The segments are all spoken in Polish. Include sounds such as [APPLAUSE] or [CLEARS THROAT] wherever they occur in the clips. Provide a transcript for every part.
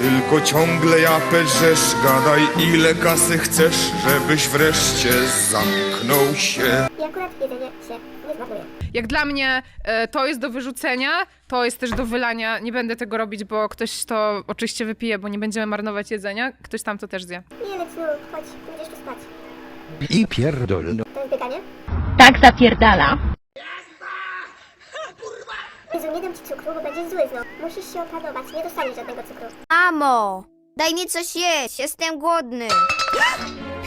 Tylko ciągle japeczesz, gadaj ile kasy chcesz, żebyś wreszcie zamknął się. I akurat jedzenie się nie zmarnuje. Jak dla mnie e, to jest do wyrzucenia, to jest też do wylania. Nie będę tego robić, bo ktoś to oczywiście wypije, bo nie będziemy marnować jedzenia. Ktoś tam to też zje. Nie, Lecu, chodź, pójdziesz tu spać. I pierdol. To jest bieganie? Tak zapierdala. Jezu, nie dam ci cukru, bo będziesz zły znowu. Musisz się opanować, nie dostaniesz żadnego cukru. Mamo, daj mi coś jeść, jestem głodny.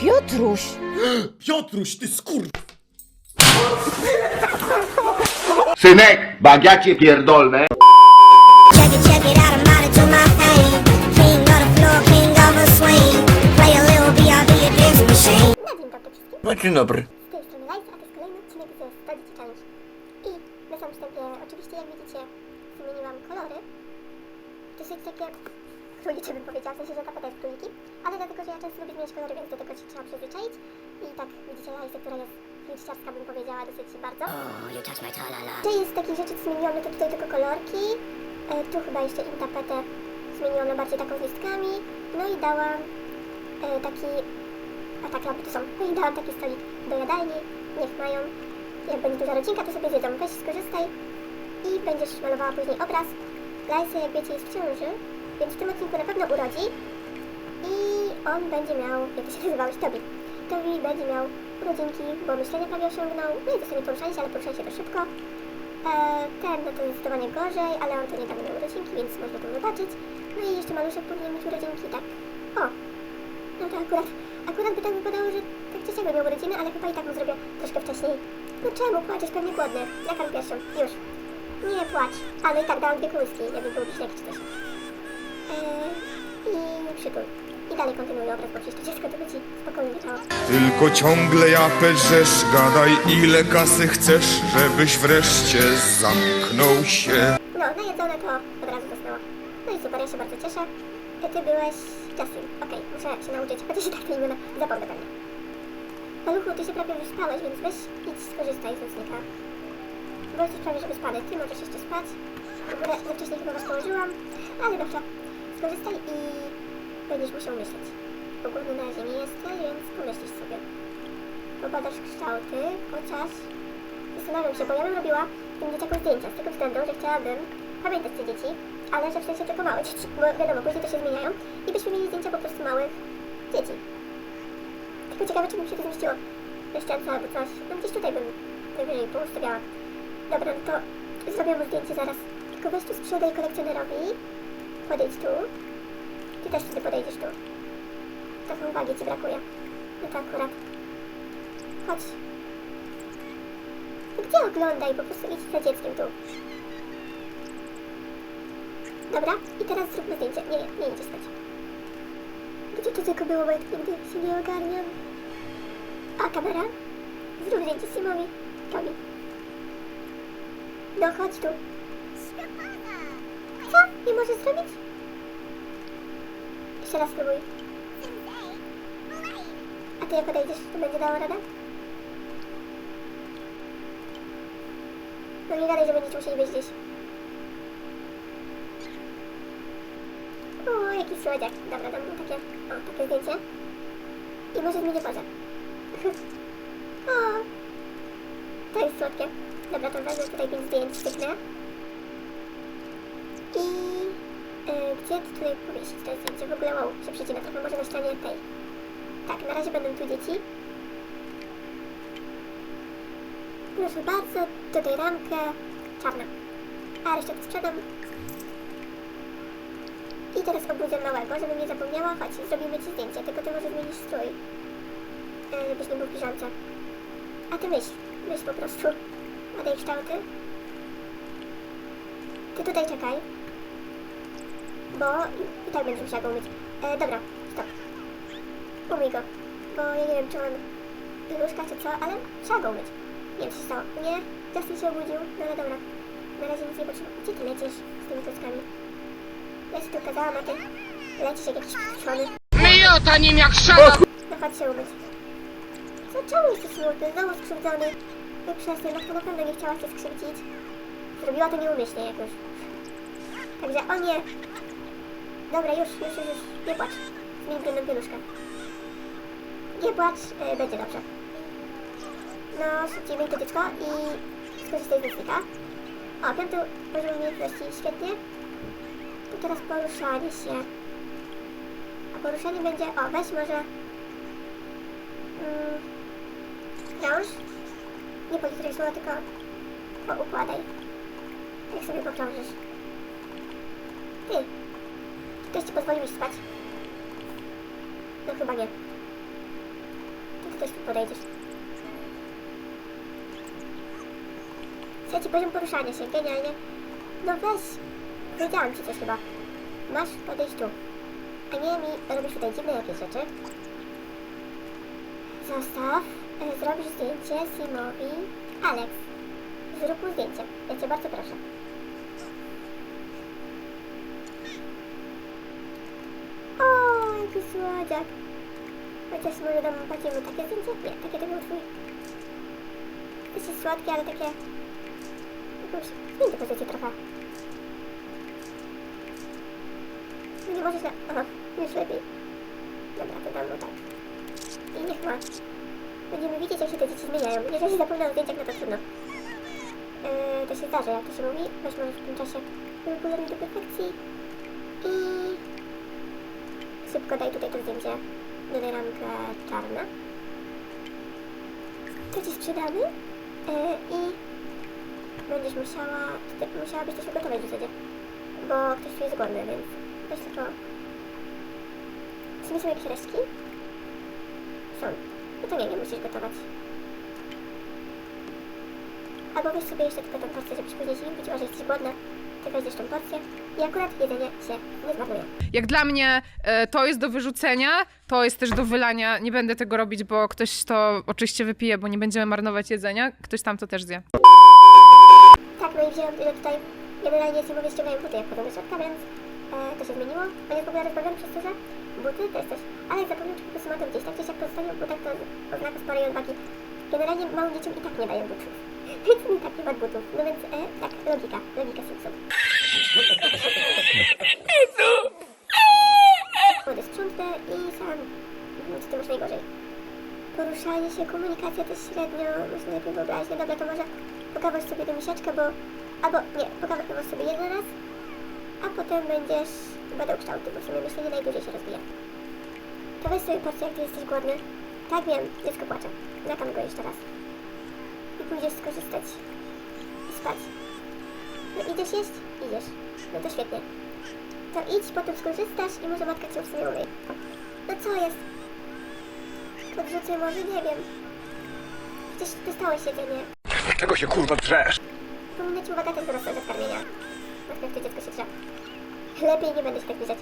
Piotruś! [GASPS] Piotruś, ty skur... Synek, bagiacie pierdolne. Check it, check it out, I'm out to my pain. King of the floor, king of a swing. Play a little BRB, a dance machine. Na dzień dobry wszystkim. No dzień dobry. Królicze bym powiedziała, w sensie, że tapeta jest króliki. Ale dlatego, że ja często lubię zmieniać kolory, więc do tego się trzeba przyzwyczaić. I tak widzicie Life, która jest klinciarska bym powiedziała dosyć bardzo. Gdzie jest takich rzeczy zmienione, to tutaj tylko kolorki. E, tu chyba jeszcze im tapetę zmieniłam na bardziej taką z listkami. No i dałam e, taki a tak lampy to są. No i dałam taki stolik do jadalni. Niech mają. Jak będzie duża rodzinka, to sobie zjedzą. Weź skorzystaj i będziesz malowała później obraz. Lajsa, jak wiecie, jest w ciąży, więc w tym odcinku na pewno urodzi. I on będzie miał, jak to się nazywałeś, Tobi. Tobi będzie miał urodzinki, bo myślenie prawie osiągnął. No i dostanie poruszanie się, ale poruszanie się dość szybko. Eee, ten, no to zdecydowanie gorzej, ale on to niedawno miał urodzinki, więc można to zobaczyć. No i jeszcze maluszek powinien mieć urodzinki, tak. O, no to akurat, akurat by tak wypadało, że tak czy siak miał urodziny, ale chyba i tak mu zrobię troszkę wcześniej. No czemu? Płaczesz pewnie głodny. Nakarm piersią. Już. Nie płacz. Ale i tak dałam dwie kłyski, jakby był śnieg czy coś. I. I dalej kontynuuję obraz, bo przecież to dziecko to by ci spokojnie leciało. Tylko ciągle japeczesz, gadaj ile kasy chcesz, żebyś wreszcie zamknął się. No, najedzone to od razu zasnęło. No i super, ja się bardzo cieszę. E, Ty byłeś Justin. Okej, muszę się nauczyć, chociaż i tak te imiona zapomnę pewnie. Paluchu, ty się prawie wyspałeś, więc weź idź skorzystaj z nocnika. Bo jesteś prawie że wyspany. Ty możesz jeszcze spać. W ogóle za wcześnie chyba was położyłam, ale dobrze. Skorzystaj i będziesz musiał myśleć. Bo głodny na razie nie jesteś, więc pomyślisz sobie. Pobadasz kształty, chociaż Zastanawiam się, bo ja bym robiła tym dzieciakom zdjęcia z tego względu, że chciałabym pamiętać te dzieci, ale że w sensie tylko małe dzieci, bo wiadomo, później to się zmieniają i byśmy mieli zdjęcia po prostu małych dzieci. Tylko ciekawe, czy bym się to zmieściło na ściance albo coś. No gdzieś tutaj bym najwyżej poustawiała. Dobra, no to zrobię mu zdjęcie zaraz. Tylko weź tu sprzedaj kolekcjonerowi. Podejdź tu. Ty też wtedy podejdziesz tu. Trochę uwagi ci brakuje. No to akurat. Chodź. Gdzie oglądaj? Po prostu idź za dzieckiem tu. Dobra, i teraz zróbmy zdjęcie. Nie, nie, nie idzie spać. Gdzie to tylko było, bo ja tu nigdy się nie ogarniam. A, kamera? Zrób zdjęcie Simowi. Tomi. No, chodź tu. Nie możesz zrobić? Jeszcze raz spróbuj. A ty jak podejdziesz, to będzie dało radę? No nie gadaj, że będziecie musieli być gdzieś. O, jaki słodziak. Dobra, dam mu takie, o, takie zdjęcie. I może zmienię pozę. [LAUGHS] o, to jest słodkie. Dobra, to wezmę tutaj pięć zdjęć, styknę. Gdzie tu tutaj powiesić to zdjęcie? W ogóle wow, się przecina trochę, może na ścianie tej. Tak, na razie będą tu dzieci. Proszę bardzo, tutaj ramkę czarna. A resztę to sprzedam. I teraz obudzę małego, żebym nie zapomniała. Chodź, zrobimy ci zdjęcie, tylko ty może zmienisz strój. E, żebyś nie był w. A ty myśl, myśl po prostu. Badaj kształty. Ty tutaj czekaj. Bo i, i tak będę musiała go umyć. E, dobra, stop. Umyj go. Bo ja nie wiem, czy on łóżka czy co, ale trzeba go umyć. Nie wiem, co się stało. Nie, Justin się obudził, no ale dobra. Na razie nic nie potrzeba. Gdzie ty lecisz z tymi klockami? Ja ci tu kazałam, a ty lecisz jak jakiś przyszłony. Myjota nim jak szana! No chodź się umyć. Co, czemu jesteś smutny? Znowu skrzywdzony. Nie przestań, matka na pewno nie chciała cię skrzywdzić. Zrobiła to nieumyślnie jakoś. Także o nie. Dobra, już, już, już, już. Nie płacz. Zmień brudną pieluszkę. Nie płacz, e, będzie dobrze. No, szybciej wyjdź to dziecko i skorzystaj z nocnika. O, piąty poziom umiejętności, świetnie. To teraz poruszanie się. A poruszanie będzie, o, weź może... Mm. Nie po literach słowa, tylko poukładaj. Jak sobie pokrążysz. Ty, ktoś ci pozwolił iść spać? No chyba nie. Ty też tu podejdziesz. Trzeci poziom poruszania się, genialnie. No weź, powiedziałam ci coś chyba. Masz podejść tu. A nie mi robisz tutaj dziwne jakieś rzeczy. Zostaw. E, Zrobisz zdjęcie Simowi. Alex, zrób mu zdjęcie. Ja cię bardzo proszę. Jaki słodziak. Chociaż może dam płacimu takie zdjęcie? Nie, takie to był twój. Też jest słodkie, ale takie... Jakąś... Zmień tę pozycję trochę. No nie możesz na... Aha, już lepiej. Dobra, to dam mu tak. I niech ma. Będziemy widzieć, jak się te dzieci zmieniają. Jeżeli zapomnę o zdjęciach, no to trudno. Yy, to się zdarzy, jak to się mówi. Weź może w tym czasie regularnie do perfekcji. I... Szybko daj tutaj to zdjęcie. Dodaj ramkę czarna. To ci sprzedamy. Yy, I... Będziesz musiała... Ty musiałabyś też ugotować w zasadzie. Bo ktoś tu jest głodny, więc... Weź tylko... Czy nie są jakieś resztki? Są. No to nie, nie musisz gotować. Albo weź sobie jeszcze tylko tę porcję, żebyś później się nie budziła, że jesteś głodna. Tą porcję i akurat jedzenie się nie zmarnuje. Jak dla mnie e, to jest do wyrzucenia, to jest też do wylania. Nie będę tego robić, bo ktoś to oczywiście wypije, bo nie będziemy marnować jedzenia. Ktoś tam to też zje. Tak, no i wzięłam tyle tutaj. Generalnie Simowie ściągają buty, jak chodzą do środka, więc e, to się zmieniło. On jest w ogóle rozbawiony przez to, że buty to jest coś. Ale zapomniał, czy po prostu ma to gdzieś. Tak gdzieś jak pozostawił butach, to z oznaku sporej odwagi. Generalnie małym dzieciom i tak nie dają butów. Więc mi tak nie ma butów. No więc e, tak, logika. Logika Simpson. Młody sprzątnę i sam. Mhm, Co ty masz najgorzej? Poruszanie się, komunikacja też średnio, może lepiej wyobraźnię. Dobra, to może pokażesz sobie tę misieczkę, bo... Albo nie, pokażesz sobie jeden raz, a potem będziesz badał kształty, bo w sumie myślenie najdłużej się rozwija. To weź sobie porcję, jak ty jesteś głodny. Tak wiem, dziecko płacze. Nakam go jeszcze raz. Pójdziesz skorzystać. I spać. No idziesz jeść? Idziesz. No to świetnie. To idź, potem skorzystasz i może matka cię w sumie umyje. No co jest? Podrzucę może, nie wiem. Przecież dostałeś jedzenie. Czego się kurwa drzesz? Powinna ci uwaga też wyrosła ze karmienia. Na chwilę to dziecko się drze. Lepiej nie będę się tak widzieć.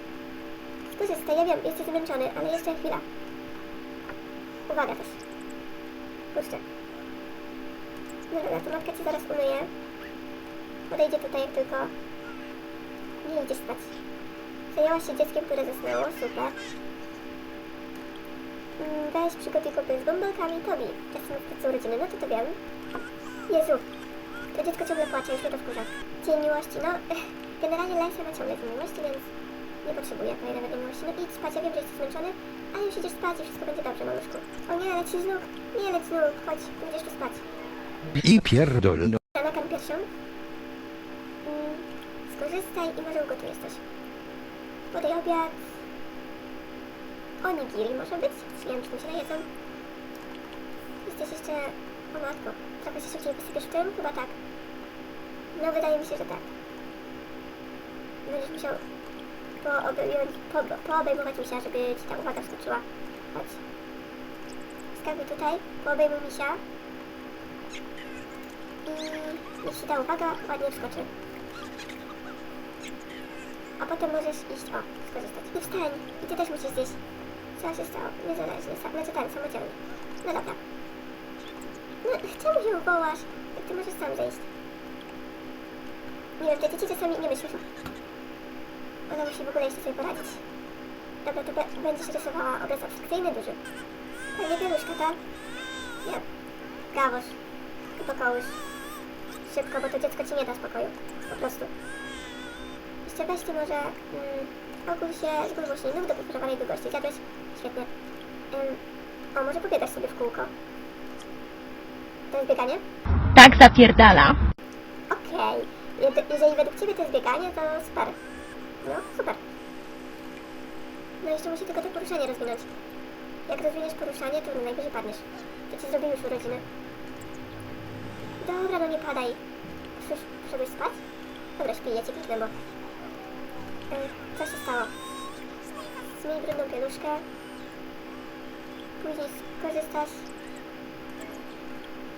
Skorzystaj, ja wiem, jesteś zmęczony, ale jeszcze chwila. Uwaga też. Puszczę. Dobra, to matka ci zaraz umyje. Podejdzie tutaj, jak tylko nie idziesz spać. Zajęłaś się dzieckiem, które zasnęło, super. Mm, Weź przygotuj kąpiel z bąbelkami, Tobi. Czasem w urodziny, no to to wiem. Jezu, to dziecko ciągle płacze, już mnie to wkurza. Dzień miłości, no... [LAUGHS] Generalnie Lesia ma ciągle dzień miłości, więc nie potrzebuję mojej nawet miłości. No idź spać, ja wiem, że jesteś zmęczony, ale już idziesz spać i wszystko będzie dobrze, maluszku. O nie, leci z nóg, nie leć z nóg, chodź, będziesz tu spać. I pierdolno. Nakarm piersią. Mm, skorzystaj i może ugotujesz coś. Podaj obiad. Onigiri może być? Nie wiem, czy się najedzą. Jesteś jeszcze... O matko, trochę się szybciej wysypiesz w tym? Chyba tak. No, wydaje mi się, że tak. Będziesz musiał poobejmować, po, poobejmować misia, żeby ci ta uwaga wskoczyła. Chodź. Skakuj tutaj, poobejmuj misia. I niech ci ta uwaga ładnie wskoczy. A potem możesz iść, o, skorzystać. I wstań, i ty też musisz zjeść. Co się stało? Niezależnie, sam, znaczy ten, samodzielny. No dobra. No, czemu się wołasz? Ty możesz sam zejść? Nie wiem, te dzieci czasami nie myślą. Ona musi w ogóle jeszcze sobie poradzić. Dobra, to be będziesz rysowała obraz abstrakcyjny duży. Pewnie pieluszka, tak? Nie. Gawosz. Upokołysz. Szybko, bo to dziecko ci nie da spokoju. Po prostu. Jeszcze weź ty może mm, Ogól się zgód ślinów do preferowanej długości. Zjadłeś? Świetnie. Ym, o, może pobiegasz sobie w kółko. To jest bieganie? Tak zapierdala. Okej. Jed- Jeżeli według Ciebie to jest bieganie, to super. No, super. No jeszcze musi tylko to poruszanie rozwinąć. Jak rozwiniesz poruszanie, to najwyżej padniesz. To Ci zrobił już urodziny. Dobra, no nie padaj. Już wszedłeś spać? Dobra, śpi, ja Cię kliknę, bo... Yy, co się stało? Zmień brudną pieluszkę. Później skorzystasz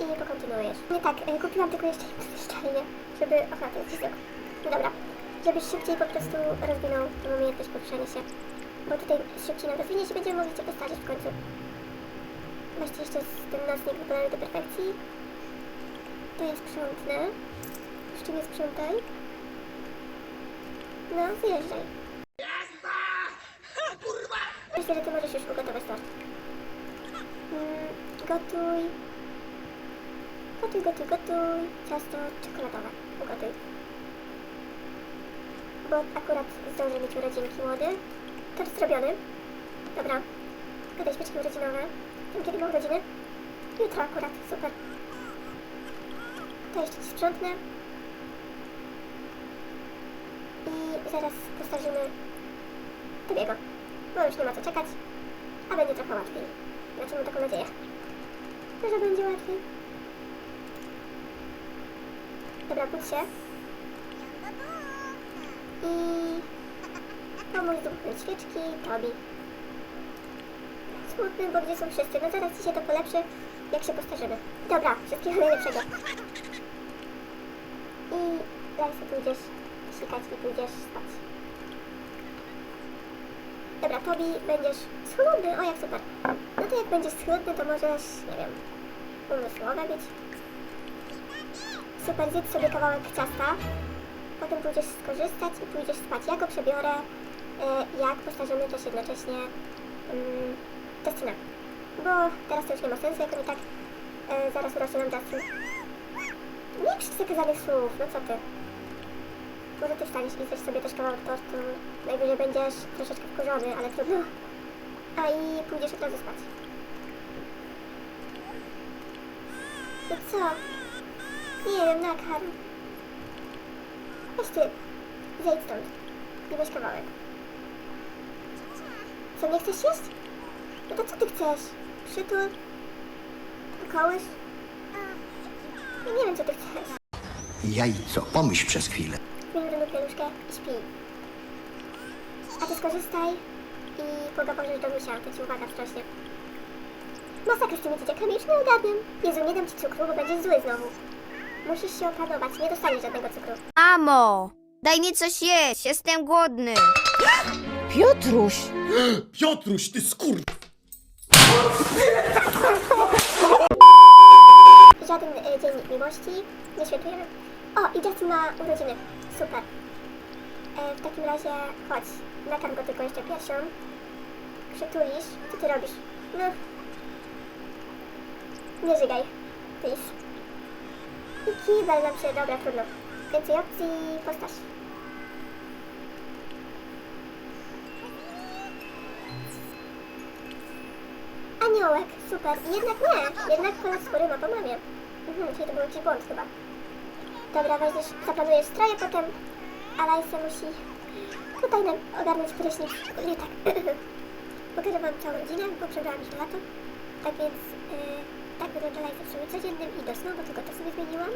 i pokontynuujesz. Nie tak, y, kupiłam tylko jeszcze jedno żeby... Aha, to jest dobra. Żebyś szybciej po prostu rozwinął tą umiejętność poruszania się. Bo tutaj szybciej nam rozwinie się będziemy mogli Cię postarzyć w końcu. Masz jeszcze z ten nocnik wykonany do perfekcji. To jest sprzątne. Jeszcze nie sprzątaj. No, wyjeżdżaj. Myślę, że Ty możesz już ugotować tort. Mm, gotuj. Gotuj, gotuj, gotuj. Ciasto czekoladowe. Ugotuj. Bo akurat zdąży mieć urodzinki młody. Tort zrobiony. Dobra. Gadaj świeczki urodzinowe. Wiem, kiedy ma urodziny? Jutro akurat. Super. To jeszcze sprzątnę. I zaraz postarzymy Tobiego. Bo już nie ma co czekać. A będzie trochę łatwiej. Znaczy mam taką nadzieję. Że będzie łatwiej. Dobra, budź się. I pomóż dmuchnąć świeczki Tobi. Smutny, bo gdzie są wszyscy? No zaraz ci się to polepszy, jak się postarzymy. Dobra, wszystkiego najlepszego. I zaraz pójdziesz sikać i pójdziesz spać. Dobra, Tobi, będziesz schludny. O, jak super. No to jak będziesz schludny, to możesz, nie wiem, umysłowe być. Super, zjedz sobie kawałek ciasta. Potem pójdziesz skorzystać i pójdziesz spać. Ja go przebiorę, e, jak postarzymy też jednocześnie um, Justina. Bo teraz to już nie ma sensu, jak on i tak e, zaraz urośnie nam. Nie krzycz zakazanych słów, no co ty. Może ty wstaniesz i zjesz sobie też kawałek tortu. Najwyżej będziesz troszeczkę wkurzony, ale trudno. A i pójdziesz od razu spać. No co? Nie wiem, nakarm. Weź ty, zejdź stąd. I weź kawałek. Co, nie chcesz jeść? No to co ty chcesz? Przytul? Kołysz? Ja nie wiem, co ty chcesz. Jajco, pomyśl przez chwilę. Zmień drugą pieluszkę i śpi. A ty skorzystaj i pogaworzysz do misia, to ci uwaga strasznie. Masakra z tymi dzieciakami, już nie ogarniam. Jezu, nie dam ci cukru, bo będziesz zły znowu. Musisz się opanować, nie dostaniesz żadnego cukru. Mamo, daj mi coś jeść, jestem głodny. Piotruś! [GASPS] Piotruś, ty skur... Żaden e, dziennik miłości nie świętujemy. O, i Justin ma urodziny. Super. E, w takim razie chodź, nakarm go tylko jeszcze piersią. Przytulisz. Co ty robisz? No. Nie żygaj. Please. I kibel nam się, dobra, trudno. Więcej opcji, postaż. Aniołek, super. Jednak nie, jednak kolor skóry ma po mamie. Mhm, czyli to był jakiś błąd chyba. Dobra, weźmiesz, zaplanujesz stroje potem, a Lajsa musi tutaj nam ogarnąć prysznic. Nie tak. [CLEARS THROAT] Pokażę wam całą rodzinę, bo przebrałam na lato. Tak więc, yy, tak wygląda Lajsa w stroju codziennym i do snu, bo tylko to sobie zmieniłam.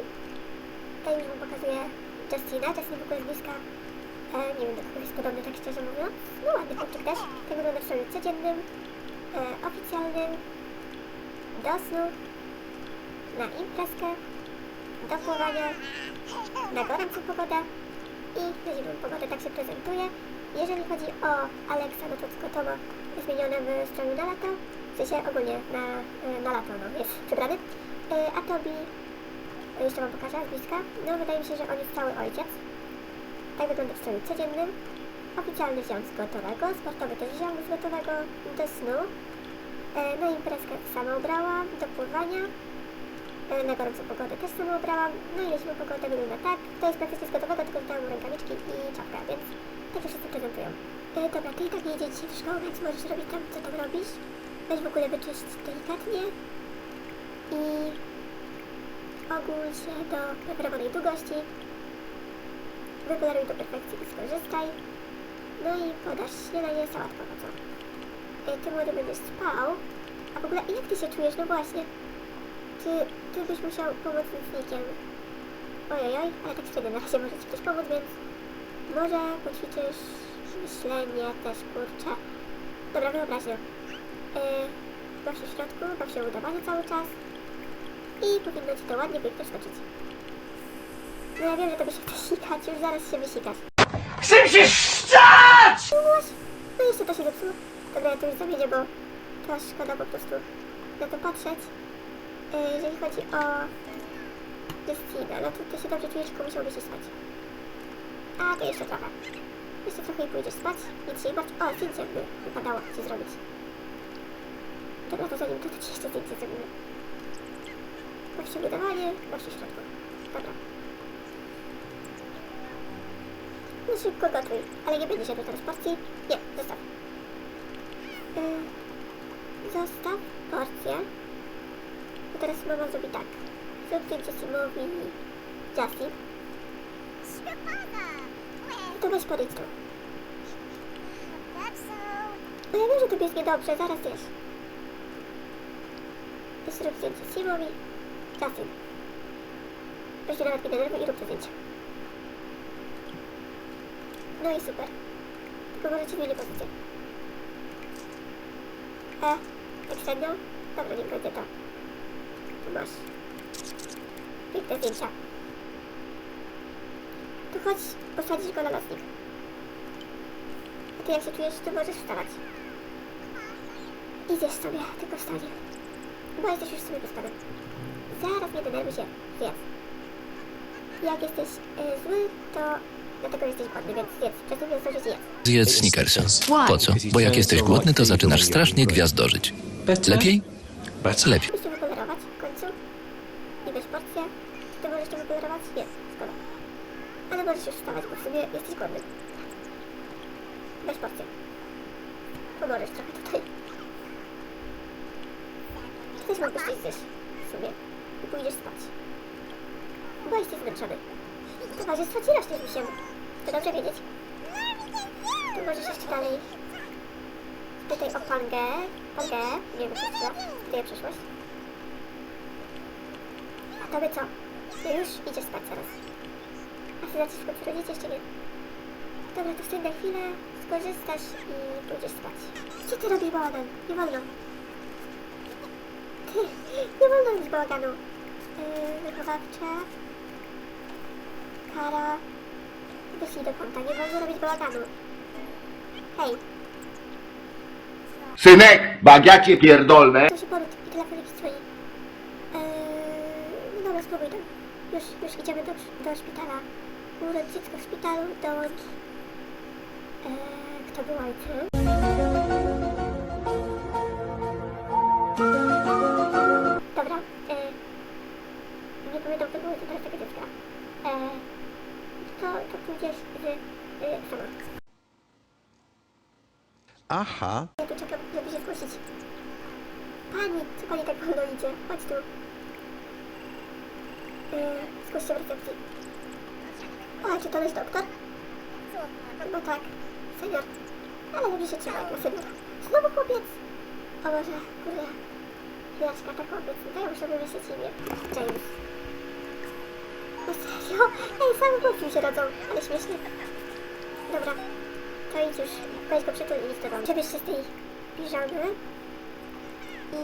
Tutaj już wam pokazuję Justina, Justin w ogóle z bliska. E, nie wiem, do kogo jest podobny, tak szczerze mówiąc. No ładny chłopczyk też. Tak wygląda w stroju codziennym, e, oficjalnym, do snu, na imprezkę, do pływania, na gorącą pogodę i na zimną pogodę, tak się prezentuje. Jeżeli chodzi o Alexa, no to ma zmienione w stroju na lato, w sensie ogólnie na, e, na lato, no, jest przebrany. E, A Tobi, e, jeszcze wam pokażę z bliska, no wydaje mi się, że on jest cały ojciec. Tak wygląda w stroju codziennym. Oficjalny wziął z gotowego, sportowy też wziął z gotowego do snu. E, Na imprezkę sama ubrałam, do pływania. Na gorącą pogodę też sama ubrałam. No i zimną pogodę wygląda tak. To jest praktycznie z gotowego, tylko dodałam mu rękawiczki i czapkę, więc tak się wszyscy prezentują. E, dobra, ty i tak nie jedzie dzisiaj do szkoły, więc możesz robić tam, co tam robisz. Weź w ogóle wyczyść delikatnie. I ogól się do preferowanej długości. Wypoleruj do perfekcji i skorzystaj. No i podasz śniadanie sałatkę co? E, Ty młody będziesz spał. A w ogóle jak ty się czujesz? No właśnie. Czy ty byś musiał pomóc nocnikiem? Ojojoj, ale tak średnio na razie może ci ktoś pomóc, więc może poćwiczysz myślenie też, kurczę. Dobra, wyobraźnia. Yy, baw się w środku, baw się udawanie cały czas. I powinno ci to ładnie pięknie skoczyć. No ja wiem, że tobie się chce sikać, już zaraz się wysikasz. Chcę się szczać! No no jeszcze to się zepsuło. Dobra, ja to już zamienię, bo to szkoda po prostu na to patrzeć. Yy, jeżeli chodzi o Destinę, no to ty się dobrze czujesz, tylko musiałbyś się spać. A, to jeszcze trochę. Jeszcze trochę i pójdziesz spać. Się nie martw. O, zdjęcie by wypadało ci zrobić. Dobra, to zanim to, to ci jeszcze zdjęcie zrobimy. Się wydawanie, baw się w środku. Dobra. No szybko gotuj, ale nie będzie się teraz porcji. Nie, zostaw. Yy, zostaw porcję. I teraz mama zrobi tak. Zrób zdjęcie Simowi i Justin. No to weź podejdź tu. No ja wiem, że tobie jest niedobrze, zaraz wiesz. Zrób zdjęcie Simowi, Justin. Weź nawet nie denerwuj i rób to zdjęcie. No i super. Tylko możecie zmienić pozycję. E, tak średnio? Dobra, niech będzie to. Tu masz. Piękne zdjęcia. To chodź, posadzisz go na nocnik. A ty jak się czujesz, to możesz wstawać. Idziesz sobie, tylko wstanie. Bo jesteś już sobie postawy. Zaraz nie denerwuj się, zjedz. Jak jesteś y, zły, to dlatego jesteś głodny, więc zjedz. Zdążyć jedz. Zjedz Snickersa. Po co? Bo jak jesteś głodny, to zaczynasz strasznie gwiazdożyć. Lepiej? Lepiej. Możesz już wstawać, bo w sumie jesteś głodny. Weź porcję. Pomożesz trochę tutaj. Też mógłbyś coś zjeść w sumie. I pójdziesz spać. Bo jesteś zmęczony. Towarzystwo ci rośnie z misiem. To dobrze wiedzieć. Tu możesz jeszcze dalej Pytaj o Pangę. Pangę. Nie wiem, co to. Gdzie przyszłość? A tobie co? Ty już idziesz spać zaraz. A zaczniesz w końcu rodzić? Jeszcze nie. Dobra, to wstań na chwilę, skorzystasz i pójdziesz spać. Co ty robisz, bałagan? Nie wolno. Ty, nie wolno robić bałaganu. Yy, wychowawcze. Kara. Wyślij do kąta. Nie wolno robić bałaganu. Hej, Synek, bagiacie pierdolne. To się poród i telefonik dzwoni. Eee, no dobra, spróbuj to. Już, już idziemy do, do szpitala. Urodź dziecko w szpitalu, dołącz. Eee, kto był ojcem? Dobra, eee, nie pamiętam był ojcem teraz tego dziecka. Eee, to, to pójdziesz z, y, sama. Aha. Ja tu czekam, żeby się zgłosić. Pani, co pani tak wolno idzie? Chodź tu. Yy, zgłoś się w recepcji. O, czy to jest doktor? No tak, senior. Ale dobrze się trzyma jak na seniora. Znowu chłopiec. O Boże, kurde. Chwileczka, to chłopiec. No to ja muszę wymyślić imię. James. No serio? Ej, same chłopcy mi się rodzą. Ale śmiesznie. Dobra, to idź już, weź go przytul i idź. Przebierz się z tej piżamy i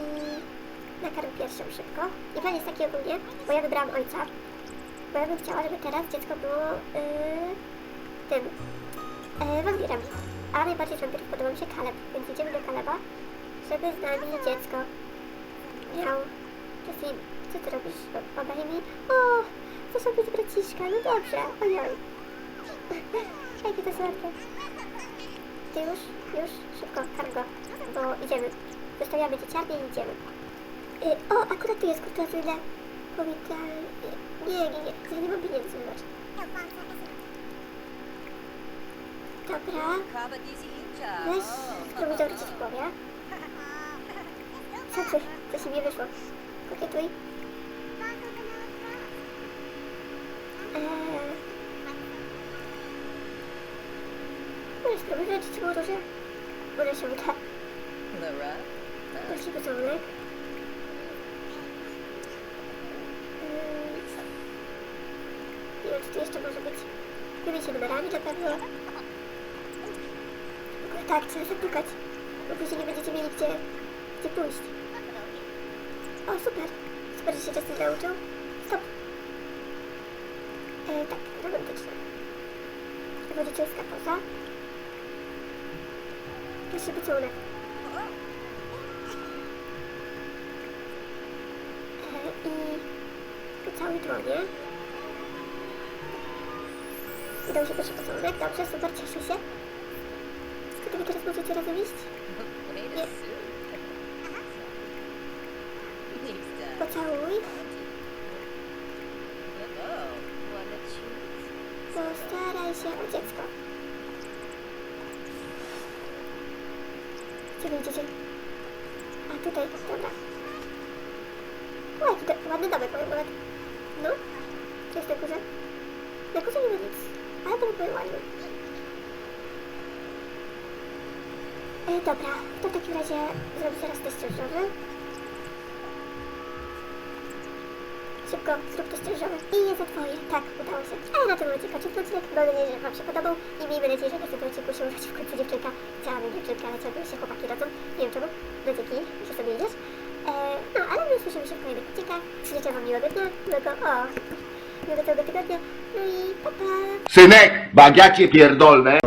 nakarm piersią szybko. I plan jest taki ogólnie, bo ja wybrałam ojca, bo ja bym chciała, żeby teraz dziecko było yy, tym, yy, wampirem. A najbardziej z wampirów podoba mi się Kaleb, więc idziemy do Kaleba, żeby z nami dziecko miał. Jessie, co ty robisz? Obaj mi? O, chcesz być braciszka, no dobrze, ojoj. [LAUGHS] Jakie to słodkie. Ty już, już, szybko, karm go, bo idziemy. Zostawiamy dzieciarnię i idziemy. Y, o, akurat tu jest kurtuazyjne powitalne. Nie, nie, nie, nie mam pieniędzy, wybacz. Dobra. Weź spróbuj zawrócić w głowie. Co ty? Co się nie wyszło? Kokietuj. Eee... Może spróbuj wręczyć mu róże? Może się uda. Prosi pocałunek. Wiem, co tu jeszcze może być. Wymień się numerami na pewno. Tak, trzeba zapukać, bo później nie będziecie mieli gdzie, gdzie pójść. O, super. Super, że się Justin nauczył. Stop. E, tak, romantyczne. Rodzicielska poza. Pierwszy pocałunek. E, I pocałuj dłonie. Udał się pierwszy pocałunek. Dobrze, super, cieszę się. Skąd wy teraz możecie razem iść? Nie. Pocałuj. Postaraj się o dziecko. Gdzie wy idziecie? A tutaj, dobra. Do, ładny domek mają nawet. No, co jest na górze? Na górze nie ma nic, ale to by było ładnie. E, dobra, to w takim razie zrobię zaraz test ciążowy. Szybko, zrób test ciążowy i je za twoje. Tak, udało się. A na tym momencie kończę ten odcinek. Mam nadzieję, że wam się podobał i miejmy nadzieję, że w następnym odcinku się urodzi w końcu dziewczynka. Chciałabym dziewczynkę, ale ciągle się chłopaki rodzą. Nie wiem czemu. No dzięki, że sobie idziesz. E, no, ale my słyszymy się w kolejnych odcinkach. Życzę wam miłego dnia, miłego, o, miłego całego tygodnia. No i pa pa. Synek, bagiacie pierdolne.